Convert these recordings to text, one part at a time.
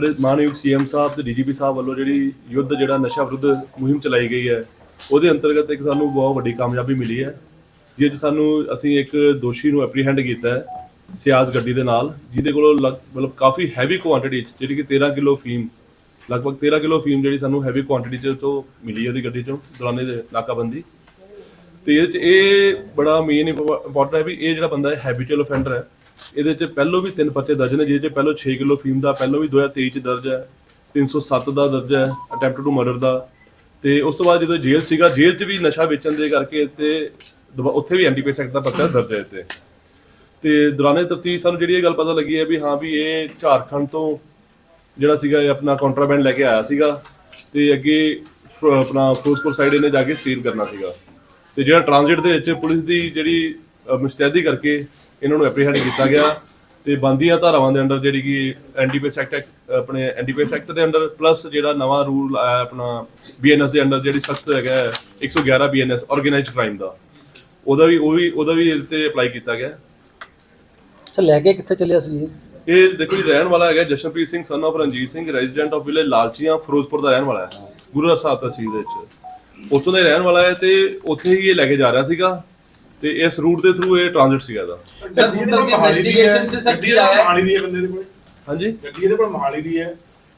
ਸਾਡੇ ਮਾਨਯੋਗ ਸੀਐਮ ਸਾਹਿਬ ਤੇ ਡੀਜੀਪੀ ਸਾਹਿਬ ਵੱਲੋਂ ਜਿਹੜੀ ਯੁੱਧ, ਜਿਹੜਾ ਨਸ਼ਾ ਵਿਰੁੱਧ ਮੁਹਿੰਮ ਚਲਾਈ ਗਈ ਹੈ, ਉਹਦੇ ਅੰਤਰਗਤ ਇੱਕ ਸਾਨੂੰ ਬਹੁਤ ਵੱਡੀ ਕਾਮਯਾਬੀ ਮਿਲੀ ਹੈ, ਜਿਸ 'ਚ ਸਾਨੂੰ ਅਸੀਂ ਇੱਕ ਦੋਸ਼ੀ ਨੂੰ ਐਪਰੀਹੈਂਡ ਕੀਤਾ ਹੈ ਸਿਆਜ਼ ਗੱਡੀ ਦੇ ਨਾਲ, ਜਿਹਦੇ ਕੋਲੋਂ ਲਗ- ਮਤਲਬ ਕਾਫੀ ਹੈਵੀ ਕੁਆਂਟੀਟੀ ਜਿਹੜੀ ਕਿ 13 ਕਿਲੋ ਫੀਮ, ਲਗਭਗ 13 ਕਿਲੋ ਫੀਮ ਜਿਹੜੀ ਸਾਨੂੰ ਹੈਵੀ ਕੁਆਂਟੀਟੀ ਚ ਤੋਂ ਮਿਲੀ ਉਹਦੀ ਗੱਡੀ ਚੋਂ, ਦੌਰਾਨੇ ਦੇ ਨਾਕਾਬੰਦੀ। ਤੇ ਇਹਦੇ ਚ ਇਹ ਬੜਾ ਮੇਨ ਇੰਪੋਰਟੈਂਟ ਹੈ ਵੀ ਇਹ ਜਿਹੜਾ ਬੰਦਾ ਹੈ ਹੈਬਿਚੁਅਲ ਅਫੈਂਡਰ ਹੈ ਇਹਦੇ ਚ ਪਹਿਲੋਂ ਵੀ ਤਿੰਨ ਪਰਚੇ ਦਰਜ ਨੇ, ਜਿਹਦੇ ਚ ਪਹਿਲੋਂ 6 ਕਿਲੋ ਫੀਮ ਦਾ, ਪਹਿਲੋਂ ਵੀ 2023 ਚ ਦਰਜ ਹੈ 307 ਦਾ ਦਰਜ ਹੈ, ਅਟੈਂਪਟ ਟੂ ਮਰਡਰ ਦਾ। ਤੇ ਉਸ ਤੋਂ ਬਾਅਦ ਜਦੋਂ ਜੇਲ੍ਹ ਸੀਗਾ, ਜੇਲ੍ਹ 'ਚ ਵੀ ਨਸ਼ਾ ਵੇਚਣ ਦੇ ਕਰਕੇ ਤੇ ਦੁਬਾ- ਉੱਥੇ ਵੀ ਐਂਟੀਪੇਸ ਐਕਟ ਦਾ ਪਰਚਾ ਦਰਜ ਹੈ ਤੇ ਤੇ ਦੌਰਾਨੇ ਤਫਤੀਸ਼ ਸਾਨੂੰ ਜਿਹੜੀ ਇਹ ਗੱਲ ਪਤਾ ਲੱਗੀ ਹੈ ਵੀ ਹਾਂ ਵੀ ਇਹ ਝਾਰਖੰਡ ਤੋਂ ਜਿਹੜਾ ਸੀਗਾ ਇਹ ਆਪਣਾ ਕੰਟਰਾਬੈਂਡ ਲੈ ਕੇ ਆਇਆ ਸੀਗਾ, ਤੇ ਅੱਗੇ ਫ- ਆਪਣਾ ਫਿਰੋਜ਼ਪੁਰ ਸਾਈਡ ਇਹਨੇ ਜਾ ਕੇ ਸੀਲ ਕਰਨਾ ਸੀਗਾ। ਤੇ ਜਿਹੜਾ ਟ੍ਰਾਂਜ਼ਿਟ ਦੇ ਵਿੱਚ ਪੁਲਿਸ ਦੀ ਜਿਹੜੀ ਮੁਸਤੈਦੀ ਕਰਕੇ ਇਹਨਾਂ ਨੂੰ ਐਪਰੀਹੈਂਡ ਕੀਤਾ ਗਿਆ ਤੇ ਬੰਦੀਆਂ ਧਾਰਾਵਾਂ ਦੇ ਅੰਡਰ ਜਿਹੜੀ ਕਿ ਐਨਡੀਪੀਐਸ ਐਕਟ ਆਪਣੇ ਐਨਡੀਪੀਐਸ ਐਕਟ ਦੇ ਅੰਡਰ ਪਲੱਸ ਜਿਹੜਾ ਨਵਾਂ ਰੂਲ ਆਇਆ ਆਪਣਾ ਬੀਐਨਐਸ ਦੇ ਅੰਡਰ ਜਿਹੜੀ ਸਖਤ ਹੈਗਾ ਹੈ, 111 ਬੀਐਨਐਸ ਆਰਗੇਨਾਈਜ਼ਡ ਕ੍ਰਾਈਮ ਦਾ। ਉਹਦਾ ਵੀ ਉਹ ਵੀ ਉਹਦਾ ਵੀ ਇਹਦੇ ਤੇ ਅਪਲਾਈ ਕੀਤਾ ਗਿਆ। ਅੱਛਾ ਲੈ ਕੇ ਕਿੱਥੇ ਚੱਲਿਆ ਸੀ ਇਹ? ਦੇਖੋ ਜੀ ਰਹਿਣ ਵਾਲਾ ਹੈਗਾ Jashanpreet Singh son of Ranjit Singh resident of village Lalchian Ferozepur ਦਾ ਰਹਿਣ ਵਾਲਾ ਹੈ। ਗੁਰੂ ਸਾਹਿਬ ਤਹਿਸੀਲ ਦੇ ਵਿੱਚ। ਉੱਥੋਂ ਦਾ ਰਹਿਣ ਵਾਲਾ ਹੈ ਤੇ ਉੱਥੇ ਹੀ ਇਹ ਲੈ ਕੇ ਜਾ ਰਿਹਾ ਸੀਗਾ। ਤੇ ਇਸ ਰੂਟ ਦੇ ਥਰੂ ਇਹ ਟ੍ਰਾਂਜ਼ਿਟ ਸੀਗਾ ਇਹਦਾ। ਸਰ ਹੁਣ ਤੱਕ ਦੀ ਇਨਵੈਸਟੀਗੇਸ਼ਨ ਚ ਸਰ ਕੀ ਆਇਆ? ਹੈ? ਮਹਾਲੀ ਦੀ ਹੈ ਬੰਦੇ ਦੇ ਕੋਲ। ਹਾਂਜੀ। ਗੱਡੀ ਇਹਦੇ ਕੋਲ ਮਹਾਲੀ ਦੀ ਹੈ।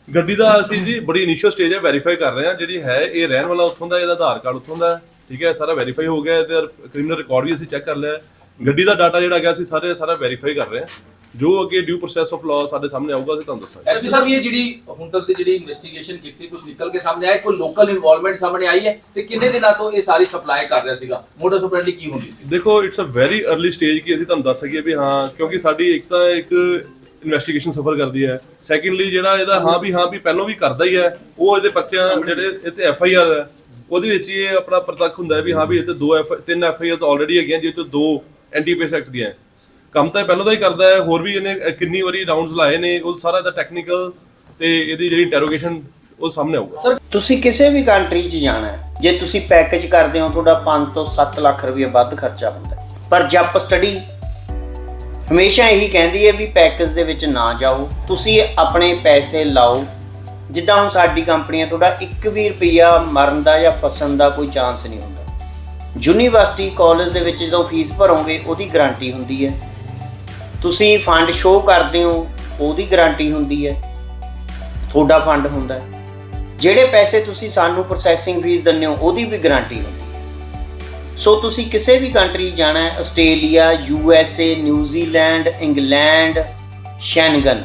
ਗੱਡੀ ਦਾ ਅਸੀਂ ਜੀ ਬੜੀ ਇਨੀਸ਼ੀਅਲ ਸਟੇਜ ਹੈ ਵੈਰੀਫਾਈ ਕਰ ਰਹੇ ਹਾਂ। ਜਿਹੜੀ ਹੈ ਇਹ ਰਹਿਣ ਵਾਲਾ ਉੱਥੋਂ ਦਾ ਇਹਦਾ ਆਧਾਰ ਕਾਰਡ ਉੱਥੋਂ ਦਾ ਠੀਕ ਹੈ ਸਾਰਾ ਵੈਰੀਫਾਈ ਹੋ ਗਿਆ ਤੇ ਕ੍ਰਿਮੀਨਲ ਰਿਕਾਰਡ ਵੀ ਅਸੀਂ ਚੈੱਕ ਕਰ ਲਿਆ ਹੈ। ਗੱਡੀ ਦਾ ਡਾਟਾ ਜਿਹੜਾ ਗਿਆ ਅਸੀਂ ਸਾਰੇ ਸਾਰਾ ਵੈਰੀਫਾਈ ਕਰ ਰਹੇ ਹਾਂ। ਜੋ ਅੱਗੇ ਡਿਊ ਪ੍ਰੋਸੈਸ ਆਫ ਲਾਅ ਸਾਡੇ ਸਾਹਮਣੇ ਆਊਗਾ ਅਸੀਂ ਤੁਹਾਨੂੰ ਦੱਸਾਂਗੇ। ਐਸਪੀ ਸਾਹਿਬ ਇਹ ਜਿਹੜੀ ਹੁਣ ਤੱਕ ਦੀ ਜਿਹੜੀ ਇਨਵੈਸਟੀਗੇਸ਼ਨ ਕੀਤੀ ਕੁਝ ਨਿਕਲ ਕੇ ਸਾਹਮਣੇ ਆਇਆ ਕੋਈ ਲੋਕਲ ਇਨਵੋਲਵਮੈਂਟ ਸਾਹਮਣੇ ਆਈ ਹੈ? ਤੇ ਕਿੰਨੇ ਦਿਨਾਂ ਤੋਂ ਇਹ ਸਾਰੀ ਸਪਲਾਈ ਕਰ ਰਿਹਾ ਸੀਗਾ? ਮੋਟਰ ਆਪਰੇਟਿੰਗ ਕੀ ਹੁੰਦੀ ਸੀ? ਦੇਖੋ it's a very early stage ਕਿ ਅਸੀਂ ਤੁਹਾਨੂੰ ਦੱਸ ਸਕੀਏ ਵੀ ਹਾਂ ਕਿਉਂਕਿ ਸਾਡੀ ਇੱਕ ਤਾਂ ਇੱਕ ਇਨਵੈਸਟੀਗੇਸ਼ਨ ਸਫਰ ਕਰਦੀ ਹੈ। ਸੈਕੰਡਲੀ ਜਿਹੜਾ ਇਹਦਾ ਹਾਂ ਵੀ ਹਾਂ ਵੀ ਪਹਿਲਾਂ ਵੀ ਕਰਦਾ ਹੀ ਹੈ ਉਹ ਇਹਦੇ ਪਰਚਿਆਂ ਜਿਹੜੇ ਇਹ ਤੇ ਐਫ ਆਈ ਆਰ ਹੈ ਉਹਦੇ ਵਿੱਚ ਇਹ ਆਪਣਾ ਪ੍ਰਤੱਖ ਹੁੰਦਾ ਹੈ ਵੀ ਹਾਂ ਵੀ ਇਹ ਤੇ ਦੋ ਐਫ ਤਿੰਨ ਐਫ ਆਈ ਆਰ ਤਾਂ ਆਲਰੇਡੀ ਹੈਗੀਆਂ ਜਿਹਦੇ ਤੋਂ ਦੋ ਐਂਟੀ ਐਕਟ ਦੀਆਂ ਕੰਮ ਤਾਂ ਪਹਿਲਾਂ ਦਾ ਹੀ ਕਰਦਾ ਹੈ, ਹੋਰ ਵੀ ਇਹਨੇ ਕਿੰਨੀ ਵਾਰੀ ਰਾਉਂਡਸ ਲਾਏ ਨੇ, ਉਹ ਸਾਰਾ ਦਾ ਟੈਕਨੀਕਲ ਤੇ ਇਹਦੀ ਜਿਹੜੀ ਇੰਟਰੋਗੇਸ਼ਨ ਉਹ ਸਾਹਮਣੇ ਆਊਗਾ। ਤੁਸੀਂ ਕਿਸੇ ਵੀ ਕੰਟਰੀ 'ਚ ਜਾਣਾ ਹੈ, ਜੇ ਤੁਸੀਂ ਪੈਕੇਜ ਕਰਦੇ ਹੋ, ਤੁਹਾਡਾ 5 ਤੋਂ 7 ਲੱਖ ਰੁਪਏ ਵੱਧ ਖਰਚਾ ਹੁੰਦਾ ਪਰ ਜੱਪ ਸਟੱਡੀ ਹਮੇਸ਼ਾ ਇਹੀ ਕਹਿੰਦੀ ਹੈ ਵੀ ਪੈਕੇਜ ਦੇ ਵਿੱਚ ਨਾ ਜਾਓ, ਤੁਸੀਂ ਆਪਣੇ ਪੈਸੇ ਲਾਓ। ਜਿੱਦਾਂ ਹੁਣ ਸਾਡੀ ਕੰਪਨੀ ਤੁਹਾਡਾ 1 ਵੀ ਰੁਪਿਆ ਮਰਨ ਦਾ ਜਾਂ ਫਸਣ ਦਾ ਕੋਈ ਚਾਂਸ ਨਹੀਂ ਹੁੰਦਾ। ਯੂਨੀਵਰਸਿਟੀ ਕਾਲਜ ਦੇ ਵਿੱਚ ਜਦੋਂ ਫੀਸ ਭਰੋਗੇ, ਉਹਦੀ ਗਾਰੰਟੀ ਹੁੰਦੀ ਹੈ। ਤੁਸੀਂ ਫੰਡ ਸ਼ੋਅ ਕਰਦੇ ਹੋ, ਉਹਦੀ ਗਾਰੰਟੀ ਹੁੰਦੀ ਹੈ। ਤੁਹਾਡਾ ਫੰਡ ਹੁੰਦਾ ਹੈ। ਜਿਹੜੇ ਪੈਸੇ ਤੁਸੀਂ ਸਾਨੂੰ ਪ੍ਰੋਸੈਸਿੰਗ ਫੀਸ ਦਿੰਦੇ ਹੋ, ਉਹਦੀ ਵੀ ਗਾਰੰਟੀ ਹੁੰਦੀ ਸੋ ਤੁਸੀਂ ਕਿਸੇ ਵੀ ਕੰਟਰੀ ਜਾਣਾ ਹੈ, Australia U S A New Zealand England Schengen